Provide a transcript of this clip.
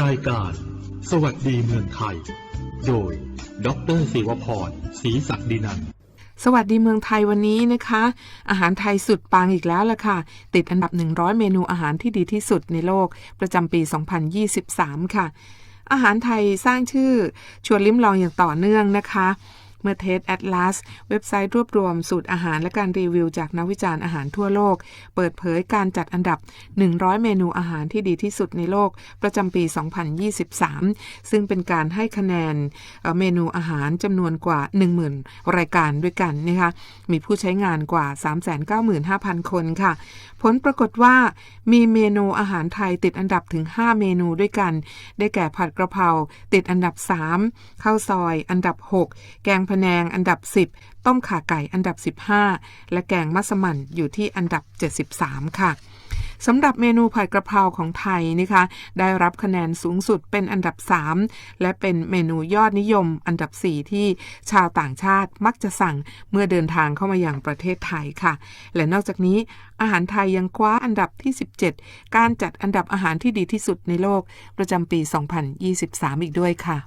รายการ สวัสดีเมืองไทย โดย ดรศิวพรศรีศักดินันสวัสดีเมืองไทยวันนี้นะคะ อาหารไทยสุดปังอีกแล้วล่ะค่ะ ติดอันดับ 100 เมนูอาหารที่ดีที่สุดในโลกประจำปี 2023 ค่ะ อาหารไทยสร้างชื่อชวนลิ้มลองอย่างต่อเนื่องนะคะ เมื่อเทสแอตลาสเว็บไซต์รวบรวมสูตรอาหารและการรีวิวจากนักวิจารณ์อาหารทั่วโลก เปิดเผยการจัดอันดับ 100 เมนูอาหารที่ดีที่สุดในโลก ประจำปี 2023 ซึ่งเป็นการให้คะแนนเเมนูอาหารจำนวนกว่า 10,000 รายการด้วยกันนะคะมีผู้ใช้งานกว่า 395,000 คนค่ะ ผลปรากฏว่ามีเมนูอาหารไทยติดอันดับถึง 5 เมนูด้วยกัน ได้แก่ผัดกระเพราติดอันดับ 3 ข้าวซอย อันดับ 6 แกงพะแนงอันดับ 10 ต้มข่าไก่อันดับ 15 และแกงมัสมั่นอยู่ที่อันดับ 73 ค่ะสำหรับเมนูผัดกระเพราของไทยนะคะ ได้รับคะแนนสูงสุดเป็นอันดับ 3 และเป็นเมนูยอดนิยมอันดับ 4 ที่ชาวต่างชาติมักจะสั่งเมื่อเดินทางเข้ามาอย่างประเทศไทยค่ะ และนอกจากนี้อาหารไทยยังคว้าอันดับที่ 17 การจัดอันดับอาหารที่ดีที่สุดในโลกประจำปี 2023 อีกด้วยค่ะ